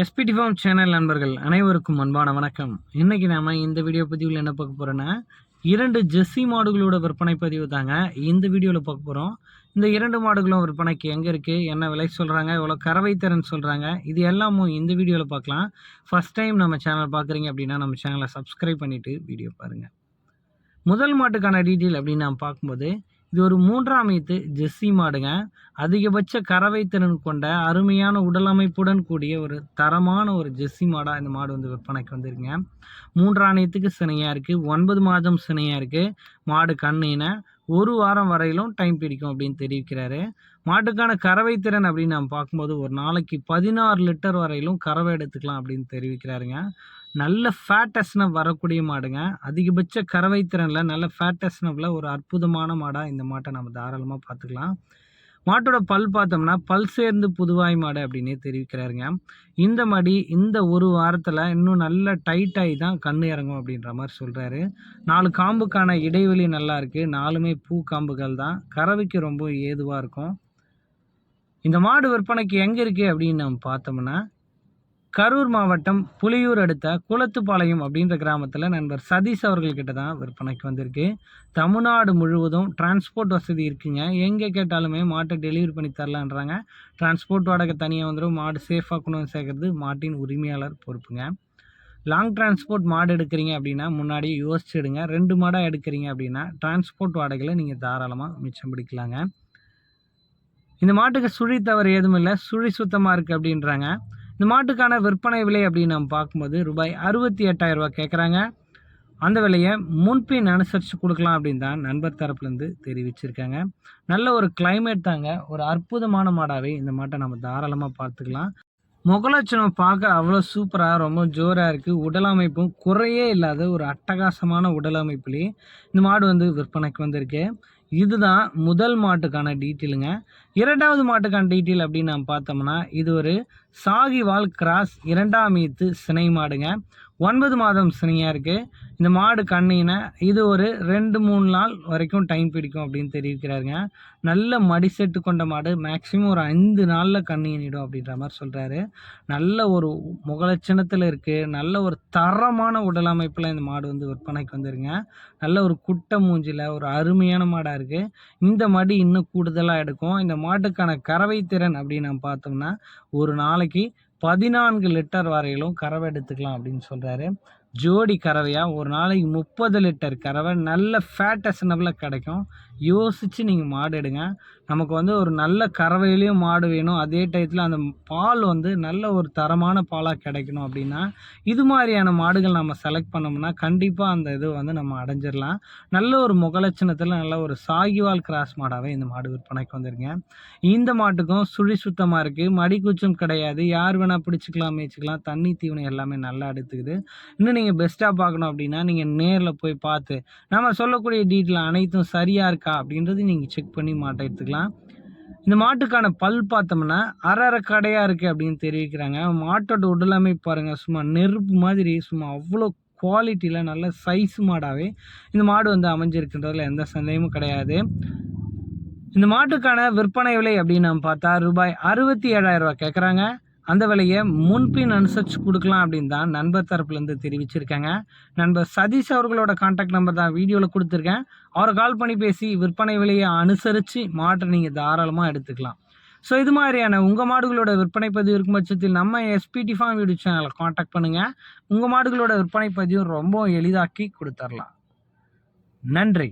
SPD form channel நண்பர்கள் அனைவருக்கும் அன்பான வணக்கம். இன்றைக்கி நாம் இந்த வீடியோ பதிவில் என்ன பார்க்க போகிறோன்னா இரண்டு ஜெஸ்ஸி மாடுகளோட விற்பனை பதிவு தாங்க. இந்த வீடியோவில் பார்க்க போகிறோம் இந்த இரண்டு மாடுகளும் விற்பனைக்கு எங்கே இருக்குது என்ன விலை சொல்கிறாங்க எவ்வளோ கறவை திறன் சொல்கிறாங்க இது எல்லாமும் இந்த வீடியோவில் பார்க்கலாம். ஃபஸ்ட் டைம் நம்ம சேனல் பார்க்குறீங்க அப்படின்னா நம்ம சேனலை சப்ஸ்கிரைப் பண்ணிவிட்டு வீடியோ பாருங்கள் முதல் மாட்டுக்கான டீட்டெயில் அப்படின்னு நான் பார்க்கும்போது இது ஒரு மூன்றாம் ஈத்து ஜெர்சி மாடுங்க. அதிகபட்ச கறவை திறன் கொண்ட அருமையான உடல் அமைப்புடன் கூடிய ஒரு தரமான ஒரு ஜெர்சி மாடாக இந்த மாடு வந்து விற்பனைக்கு வந்திருக்குங்க. மூன்றாணியத்துக்கு சினையாக இருக்குது ஒன்பது மாதம் சினையாக இருக்குது மாடு கண்ணின ஒரு வாரம் வரையிலும் டைம் பிடிக்கும் அப்படின்னு தெரிவிக்கிறாரு. மாட்டுக்கான கறவை திறன் அப்படின்னு நம்ம பார்க்கும்போது ஒரு நாளைக்கு பதினாறு லிட்டர் வரையிலும் கறவை எடுத்துக்கலாம் அப்படின்னு தெரிவிக்கிறாருங்க. நல்ல ஃபேட்டஸ்னப் வரக்கூடிய மாடுங்க. அதிகபட்ச கறவை திறனில் நல்ல ஃபேட்டஸ்னப்பில் ஒரு அற்புதமான மாடாக இந்த மாட்டை நம்ம தாராளமாக பார்த்துக்கலாம். மாட்டோட பல் பார்த்தோம்னா பல் சேர்ந்து புதுவாய் மாடு அப்படின்னே தெரிவிக்கிறாருங்க. இந்த மாடி இந்த ஒரு வாரத்தில் இன்னும் நல்ல டைட்டாகி தான் கண் இறங்கும் அப்படின்ற மாதிரி சொல்கிறாரு நாலு காம்புக்கான இடைவெளி நல்லா இருக்குது நாலுமே பூ காம்புகள் தான். கறவைக்கு ரொம்ப ஏதுவாக இருக்கும். இந்த மாடு விற்பனைக்கு எங்கே இருக்குது அப்படின்னு நம்ம பார்த்தோம்னா கரூர் மாவட்டம் புலியூர் அடுத்த குளத்துப்பாளையம் அப்படின்ற கிராமத்தில் நண்பர் சதீஷ் அவர்கள்கிட்ட தான் விற்பனைக்கு வந்திருக்கு. தமிழ்நாடு முழுவதும் டிரான்ஸ்போர்ட் வசதி இருக்குங்க. எங்கே கேட்டாலுமே மாட்டை டெலிவரி பண்ணி தரலான்றாங்க. டிரான்ஸ்போர்ட் வாடகை தனியாக வந்துடும் மாடு சேஃபாக கொண்டு வந்து சேர்க்கறது மாட்டின் உரிமையாளர் பொறுப்புங்க. லாங் டிரான்ஸ்போர்ட் மாடு எடுக்கிறீங்க அப்படின்னா முன்னாடி யோசிச்சுடுங்க ரெண்டு மாடாக எடுக்கிறீங்க அப்படின்னா டிரான்ஸ்போர்ட் வாடகையில் நீங்கள் தாராளமாக மிச்சம் பிடிக்கலாங்க. இந்த மாட்டுக்கு சுழி தவறு எதுவும் இல்லை. சுழி சுத்தமாக இருக்குது அப்படின்றாங்க. இந்த மாட்டுக்கான விற்பனை விலை அப்படின்னு நம்ம பார்க்கும்போது ரூபாய் அறுபத்தி எட்டாயிரம் ரூபாய் கேட்குறாங்க. அந்த விலையை முன்பின் அனுசரித்து கொடுக்கலாம் அப்படின்னு தான் நண்பர் தரப்புலேருந்து தெரிவிச்சிருக்காங்க. நல்ல ஒரு கிளைமேட் தாங்க. ஒரு அற்புதமான மாடாகவே இந்த மாட்டை நம்ம தாராளமாக பார்த்துக்கலாம். முகலட்சணம் பார்க்க அவ்வளோ சூப்பராக ரொம்ப ஜோராக இருக்குது உடல் அமைப்பும் குறையே இல்லாத ஒரு அட்டகாசமான உடல் அமைப்புலேயே இந்த மாடு வந்து விற்பனைக்கு வந்திருக்கு. இதுதான் முதல் மாட்டுக்கான டீட்டெயிலுங்க. இரண்டாவது மாட்டுக்கான டீட்டெயில் அப்படின்னு நம்ம பார்த்தோம்னா இது ஒரு சாகிவால் கிராஸ் இரண்டாம் ஈத்து சினை மாடுங்க. ஒன்பது மாதம் சினையாக இருக்குது இந்த மாடு கண்ணினை இது ஒரு ரெண்டு மூணு நாள் வரைக்கும் டைம் பிடிக்கும் அப்படின்னு தெரிவிக்கிறாருங்க. நல்ல மடி செட்டு கொண்ட மாடு. மேக்ஸிமம் ஒரு ஐந்து நாளில் கண்ணியனிடும் அப்படின்ற மாதிரி சொல்கிறாரு நல்ல ஒரு முகலட்சணத்தில் இருக்குது நல்ல ஒரு தரமான உடல் அமைப்பில் இந்த மாடு வந்து விற்பனைக்கு வந்துருங்க. நல்ல ஒரு குட்டை மூஞ்சில் ஒரு அருமையான மாடாக இருக்குது இந்த மடி இன்னும் கூடுதலாக எடுக்கும். இந்த மாட்டுக்கான கறவை திறன் அப்படின்னு நம்ம பார்த்தோம்னா ஒரு நாளைக்கு பதினான்கு லிட்டர் வரையிலும் கறவை எடுத்துக்கலாம் அப்படின்னு சொல்கிறாரு ஜோடி கறவையாக ஒரு நாளைக்கு முப்பது லிட்டர் கறவை. நல்ல ஃபேட்டஸ்னபிளாக கிடைக்கும். யோசித்து நீங்கள் மாடு எடுங்க. நமக்கு வந்து ஒரு நல்ல கறவையிலையும் மாடு வேணும். அதே டயத்தில் அந்த பால் வந்து நல்ல ஒரு தரமான பாலாக கிடைக்கணும் அப்படின்னா இது மாதிரியான மாடுகள் நம்ம செலக்ட் பண்ணோம்னா கண்டிப்பாக அந்த இது வந்து நம்ம அடைஞ்சிடலாம் நல்ல ஒரு முகலட்சணத்தில் நல்ல ஒரு சாகிவால் கிராஸ் மாடாகவே இந்த மாடு விற்பனைக்கு வந்துருங்க. இந்த மாட்டுக்கும் சுழி சுத்தமாக இருக்குது மடி கிடையாது. யார் வேணால் பிடிச்சிக்கலாம் மேய்ச்சிக்கலாம். தண்ணி தீவனம் எல்லாமே நல்லா எடுத்துக்குது இன்னும் நீங்கள் பெஸ்ட்டாக பார்க்கணும் அப்படின்னா நீங்கள் நேரில் போய் பார்த்து நம்ம சொல்லக்கூடிய டீட்டெயில் அனைத்தும் சரியாக இருக்கா அப்படின்றது நீங்கள் செக் பண்ணி மாட்டை எடுத்துக்கலாம். இந்த மாட்டுக்கான பல் பார்த்தோம்னா அரை கடையாக இருக்குது அப்படின்னு தெரிவிக்கிறாங்க. மாட்டோட உடலமை பாருங்கள் சும்மா நெருப்பு மாதிரி சும்மா அவ்வளோ குவாலிட்டியில் நல்ல சைஸ் மாடாகவே இந்த மாடு வந்து அமைஞ்சிருக்குன்றதில் எந்த சந்தேகமும் கிடையாது. இந்த மாட்டுக்கான விற்பனை விலை அப்படின்னு நம்ம பார்த்தா ரூபாய் அறுபத்தி ஏழாயிரம் ரூபா கேட்குறாங்க அந்த விலையை முன்பின் அனுசரித்து கொடுக்கலாம் அப்படின்னு தான் நண்பர் தரப்புலேருந்து தெரிவிச்சிருக்காங்க. நண்பர் சதீஷ் அவர்களோட கான்டாக்ட் நம்பர் தான் வீடியோவில் கொடுத்துருக்கேன். அவரை கால் பண்ணி பேசி விற்பனை விலையை அனுசரித்து மாற்ற நீங்கள் தாராளமாக எடுத்துக்கலாம். ஸோ இது மாதிரியான உங்கள் மாடுகளோட விற்பனை பதிவு இருக்கும் பட்சத்தில் நம்ம எஸ்பிடி ஃபார்ம் யூடியூப் சேனலை காண்டாக்ட் பண்ணுங்கள் உங்கள் மாடுகளோட விற்பனை பதிவு ரொம்ப எளிதாக்கி கொடுத்துர்லாம். நன்றி.